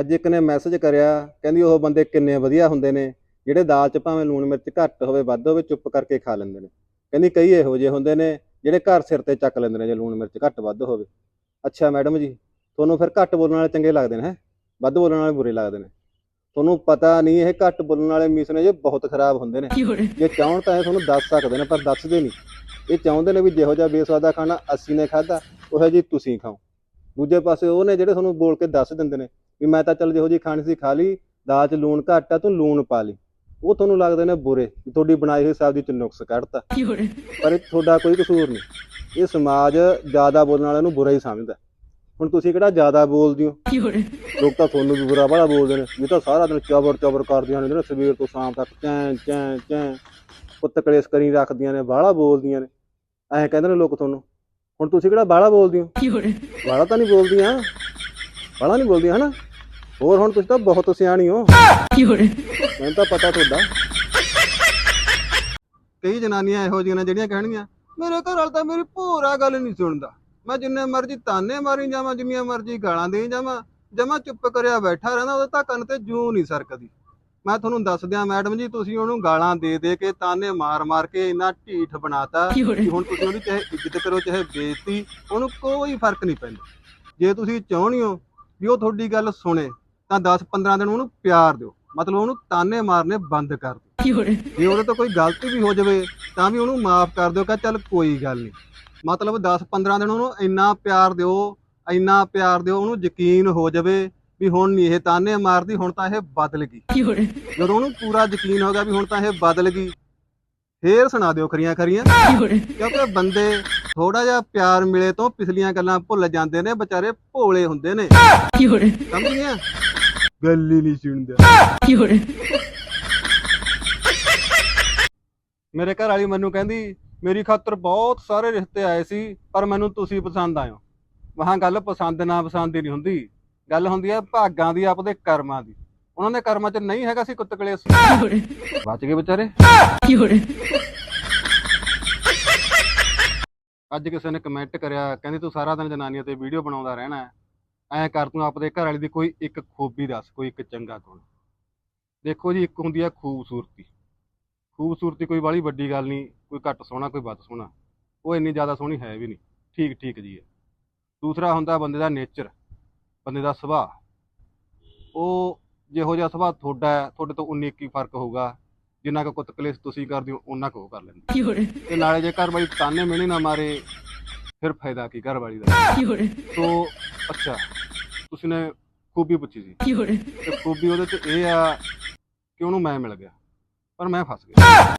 ਅੱਜ ਇੱਕ ਨੇ ਮੈਸੇਜ ਕਰਿਆ ਕਹਿੰਦੀ ਉਹ ਬੰਦੇ ਕਿੰਨੇ ਵਧੀਆ ਹੁੰਦੇ ਨੇ ਜਿਹੜੇ ਦਾਲ 'ਚ ਭਾਵੇਂ ਲੂਣ ਮਿਰਚ ਘੱਟ ਹੋਵੇ ਵੱਧ ਹੋਵੇ ਚੁੱਪ ਕਰਕੇ ਖਾ ਲੈਂਦੇ ਨੇ। ਕਹਿੰਦੀ ਕਈ ਇਹੋ ਜਿਹੇ ਹੁੰਦੇ ਨੇ ਜਿਹੜੇ ਘਰ ਸਿਰ ਤੇ ਚੱਕ ਲੈਂਦੇ ਨੇ ਜੇ ਲੂਣ ਮਿਰਚ ਘੱਟ ਵੱਧ ਹੋਵੇ। ਅੱਛਾ ਮੈਡਮ ਜੀ ਤੁਹਾਨੂੰ ਫਿਰ ਘੱਟ ਬੋਲਣ ਵਾਲੇ ਚੰਗੇ ਲੱਗਦੇ ਨੇ ਹੈ? ਵੱਧ ਬੋਲਣ ਵਾਲੇ ਬੁਰੇ ਲੱਗਦੇ ਨੇ। ਤੁਹਾਨੂੰ ਪਤਾ ਨਹੀਂ ਇਹ ਘੱਟ ਬੋਲਣ ਵਾਲੇ ਮਿਸ ਨੇ ਜੇ ਬਹੁਤ ਖਰਾਬ ਹੁੰਦੇ ਨੇ। ਜੇ ਚਾਹਣ ਤਾਂ ਇਹ ਤੁਹਾਨੂੰ ਦੱਸ ਸਕਦੇ ਨੇ ਪਰ ਦੱਸਦੇ ਨਹੀਂ। ਇਹ ਚਾਹੁੰਦੇ ਨੇ ਵੀ ਜਿਹੋ ਜਿਹਾ ਬੇਸਵਾਦਾ ਖਾਣਾ ਅਸੀਂ ਨੇ ਖਾਦਾ ਉਹੋ ਜੀ ਤੁਸੀਂ ਖਾਓ। ਦੂਜੇ ਪਾਸੇ ਉਹ ਨੇ ਜਿਹੜੇ ਤੁਹਾਨੂੰ ਬੋਲ ਕੇ ਦੱਸ ਦਿੰਦੇ ਨੇ ਵੀ ਮੈਂ ਤਾਂ ਚੱਲ ਜਿਹੋ ਜੀ ਖਾਣੀ ਸੀ ਖਾ ਲਈ ਦਾਲ 'ਚ ਲੂਣ ਘੱਟ ਆ ਤੂੰ ਲੂਣ ਪਾ ਲਈ। ਉਹ ਤੁਹਾਨੂੰ ਲੱਗਦੇ ਨੇ ਬੁਰੇ ਵੀ ਤੁਹਾਡੀ ਬਣਾਈ ਹੋਈ ਸਬਜ਼ੀ 'ਚ ਨੁਕਸ ਕੱਢਤਾ। ਪਰ ਇਹ ਤੁਹਾਡਾ ਕੋਈ ਕਸੂਰ ਨਹੀਂ। ਇਹ ਸਮਾਜ ਜ਼ਿਆਦਾ ਬੋਲਣ ਵਾਲਿਆਂ ਨੂੰ ਬੁਰਾ ਹੀ ਸਮਝਦਾ। ਹੁਣ ਤੁਸੀਂ ਕਿਹੜਾ ਜ਼ਿਆਦਾ ਬੋਲਦੇ ਹੋ? ਲੋਕ ਤਾਂ ਤੁਹਾਨੂੰ ਵੀ ਬੁਰਾ ਬੜਾ ਬੋਲਦੇ ਨੇ। ਇਹ ਤਾਂ ਸਾਰਾ ਦਿਨ ਚਬਰ ਚਬਰ ਕਰਦੀਆਂ ਨੇ ਸਵੇਰ ਤੋਂ ਸ਼ਾਮ ਤੱਕ ਚੈਂ ਚੈਂ ਚੈਂ ਪੁੱਤ ਕਲੇਸ਼ ਕਰੀ ਰੱਖਦੀਆਂ ਨੇ ਬਾਹਲਾ ਬੋਲਦੀਆਂ ਨੇ। ਐਂ ਕਹਿੰਦੇ ਨੇ ਲੋਕ ਤੁਹਾਨੂੰ। ਹੁਣ ਤੁਸੀਂ ਕਿਹੜਾ ਬਾਹਲਾ ਬੋਲਦੇ ਹੋ? ਬਾਹਲਾ ਤਾਂ ਨਹੀਂ ਬੋਲਦੀਆਂ। ਬਾਹਲਾ ਨਹੀਂ ਬੋਲਦੀਆਂ ਹਨਾ? ਹੋਰ ਹੁਣ ਤੁਸੀਂ ਤਾਂ ਬਹੁਤ ਸਿਆਣੀ ਹੋ। ਮੈਨੂੰ ਤਾਂ ਪਤਾ ਤੁਹਾਡਾ। ਕਈ ਜਨਾਨੀਆਂ ਇਹੋ ਜਿਹੀਆਂ ਨੇ ਜਿਹੜੀਆਂ ਕਹਿਣਗੀਆਂ ਮੇਰੇ ਘਰ ਵਾਲਾ ਤਾਂ ਮੇਰੀ ਭੋਰਾ ਗੱਲ ਨਹੀਂ ਸੁਣਦਾ। ਮੈਂ ਜਿੰਨੇ ਮਰਜ਼ੀ ਤਾਨੇ ਮਾਰੀ ਜਾਵਾਂ ਜਿੰਨੀਆਂ ਮਰਜ਼ੀ ਗਾਲਾਂ ਦੇਈ ਜਾਵਾਂ ਜਮਾ ਚੁੱਪ ਕਰਿਆ ਬੈਠਾ ਰਹਿੰਦਾ ਉਹਦੇ ਤਾਂ ਕੰਨ ਤੇ ਜੂ ਨਹੀਂ ਸਰਕਦੀ। ਮੈਂ ਤੁਹਾਨੂੰ ਦੱਸ ਦਿਆਂ ਮੈਡਮ ਜੀ ਤੁਸੀਂ ਉਹਨੂੰ ਗਾਲਾਂ ਦੇ ਦੇ ਕੇ ਤਾਨੇ ਮਾਰ ਮਾਰ ਕੇ ਇੰਨਾ ਢੀਠ ਬਣਾਤਾ ਕਿ ਹੁਣ ਤੁਸੀਂ ਉਹਦੀ ਚਾਹੇ ਇੱਜ਼ਤ ਕਰੋ ਚਾਹੇ ਬੇਇੱਜ਼ਤੀ ਉਹਨੂੰ ਕੋਈ ਫ਼ਰਕ ਨਹੀਂ ਪੈਂਦਾ। ਜੇ ਤੁਸੀਂ ਚਾਹੁੰਦੇ ਹੋ ਵੀ ਉਹ ਤੁਹਾਡੀ ਗੱਲ ਸੁਣੇ ਤਾਂ 10-15 ਦਿਨ ਉਹਨੂੰ ਪਿਆਰ ਦਿਓ। ਮਤਲਬ ਉਹਨੂੰ ਤਾਨੇ ਮਾਰਨੇ ਬੰਦ ਕਰ ਦਿਓ। ਜੇ ਉਹਦੇ ਤੋਂ ਕੋਈ ਗਲਤੀ ਵੀ ਹੋ ਜਾਵੇ ਤਾਂ ਵੀ ਉਹਨੂੰ ਮਾਫ ਕਰ ਦਿਓ ਕਿ ਚੱਲ ਕੋਈ ਗੱਲ ਨਹੀਂ ਮਤਲਬ 10-15 ਦਿਨ ਉਹਨੂੰ ਇੰਨਾ ਪਿਆਰ ਦਿਓ ਇੰਨਾ ਪਿਆਰ ਦਿਓ ਉਹਨੂੰ ਯਕੀਨ ਹੋ ਜਾਵੇ ਵੀ ਹੁਣ ਨਹੀਂ ਇਹ ਤਾਨੇ ਮਾਰਦੀ ਹੁਣ ਤਾਂ ਇਹ ਬਦਲ ਗਈ। ਜਦੋਂ ਉਹਨੂੰ ਪੂਰਾ ਯਕੀਨ ਹੋ ਗਿਆ ਵੀ ਹੁਣ ਤਾਂ ਇਹ ਬਦਲ ਗਈ ਫੇਰ ਸੁਣਾ ਦਿਓ ਖਰੀਆਂ ਖਰੀਆਂ ਕਿਉਂਕਿ ਬੰਦੇ ਥੋੜਾ ਜਿਹਾ ਪਿਆਰ ਮਿਲੇ ਤੋਂ ਪਿਛਲੀਆਂ ਗੱਲਾਂ ਭੁੱਲ ਜਾਂਦੇ ਨੇ ਵਿਚਾਰੇ ਭੋਲੇ ਹੁੰਦੇ ਨੇ। ਸਮਝ ਗਿਆ ਗੱਲ ਹੀ ਨਹੀਂ ਸੁਣਦਾ। ਮੇਰੇ ਘਰ ਵਾਲੀ ਮੈਨੂੰ ਕਹਿੰਦੀ ਮੇਰੀ ਖਾਤਰ ਬਹੁਤ ਸਾਰੇ ਰਿਸ਼ਤੇ ਆਏ ਸੀ ਪਰ ਮੈਨੂੰ ਤੁਸੀਂ ਪਸੰਦ ਆਇਓ ਵਹਾਂ ਗੱਲ ਪਸੰਦ ਨਾ ਪਸੰਦ ਦੀ ਨਹੀਂ ਹੁੰਦੀ। ਗੱਲ ਹੁੰਦੀ ਹੈ ਭਾਗਾਂ ਦੀ ਆਪਦੇ ਕਰਮਾਂ ਦੀ। ਉਹਨਾਂ ਦੇ ਕਰਮਾਂ 'ਚ ਨਹੀਂ ਹੈਗਾ ਸੀ ਕੁੱਤਕਲੇ ਬਚ ਗਏ ਵਿਚਾਰੇ। ਅੱਜ ਕਿਸੇ ਨੇ ਕਮੈਂਟ ਕਰਿਆ, ਕਹਿੰਦੀ ਤੂੰ ਸਾਰਾ ਦਿਨ ਜਨਾਨੀਆਂ ਤੇ ਵੀਡੀਓ ਬਣਾਉਂਦਾ ਰਹਿਣਾ ਹੈ। ਐਂ ਕਰ ਤੂੰ ਆਪਦੇ ਘਰ ਵਾਲੀ ਦੀ ਕੋਈ ਇੱਕ ਖੂਬੀ ਦੱਸ, ਕੋਈ ਇੱਕ ਚੰਗਾ ਗੁਣ। ਦੇਖੋ ਜੀ, ਇੱਕ ਹੁੰਦੀ ਹੈ ਖੂਬਸੂਰਤੀ। ਖੂਬਸੂਰਤੀ ਕੋਈ ਬਾਹਲੀ ਵੱਡੀ ਗੱਲ ਨਹੀਂ, ਕੋਈ ਘੱਟ ਸੋਹਣਾ, ਕੋਈ ਵੱਧ ਸੋਹਣਾ। ਉਹ ਇੰਨੀ ਜ਼ਿਆਦਾ ਸੋਹਣੀ ਹੈ ਵੀ ਨਹੀਂ। ਠੀਕ ਠੀਕ ਜੀ। ਹੈ ਦੂਸਰਾ ਹੁੰਦਾ ਬੰਦੇ ਦਾ ਨੇਚਰ ਬੰਦੇ ਦਾ ਸੁਭਾਅ। ਉਹ ਜਿਹੋ ਜਿਹਾ ਸੁਭਾਅ ਤੁਹਾਡਾ ਹੈ, ਤੁਹਾਡੇ ਤੋਂ ਉਨੀ ਕੀ ਫ਼ਰਕ ਹੋਊਗਾ। ਜਿੰਨਾ ਕੁ ਕੁੱਤ ਕਲੇਸ਼ ਤੁਸੀਂ ਕਰਦੇ ਹੋ ਉਹਨਾਂ ਕੁ ਉਹ ਕਰ ਲੈਂਦੇ। ਤੇ ਨਾਲੇ ਜੇ ਘਰ ਵਾਲੀ ਤਾਨੇ ਮਿਹਣੇ ਨਾ ਮਾਰੇ ਫਿਰ ਫਾਇਦਾ ਕੀ ਘਰ ਵਾਲੀ ਦਾ? ਸੋ ਅੱਛਾ ਤੁਸੀਂ ਨੇ ਖੂਬੀ ਪੁੱਛੀ ਸੀ। ਤੇ ਖੂਬੀ ਉਹਦੇ ਚ ਇਹ ਆ ਕਿ ਉਹਨੂੰ ਮੈਂ ਮਿਲ ਗਿਆ ਪਰ ਮੈਂ ਫਸ ਗਿਆ।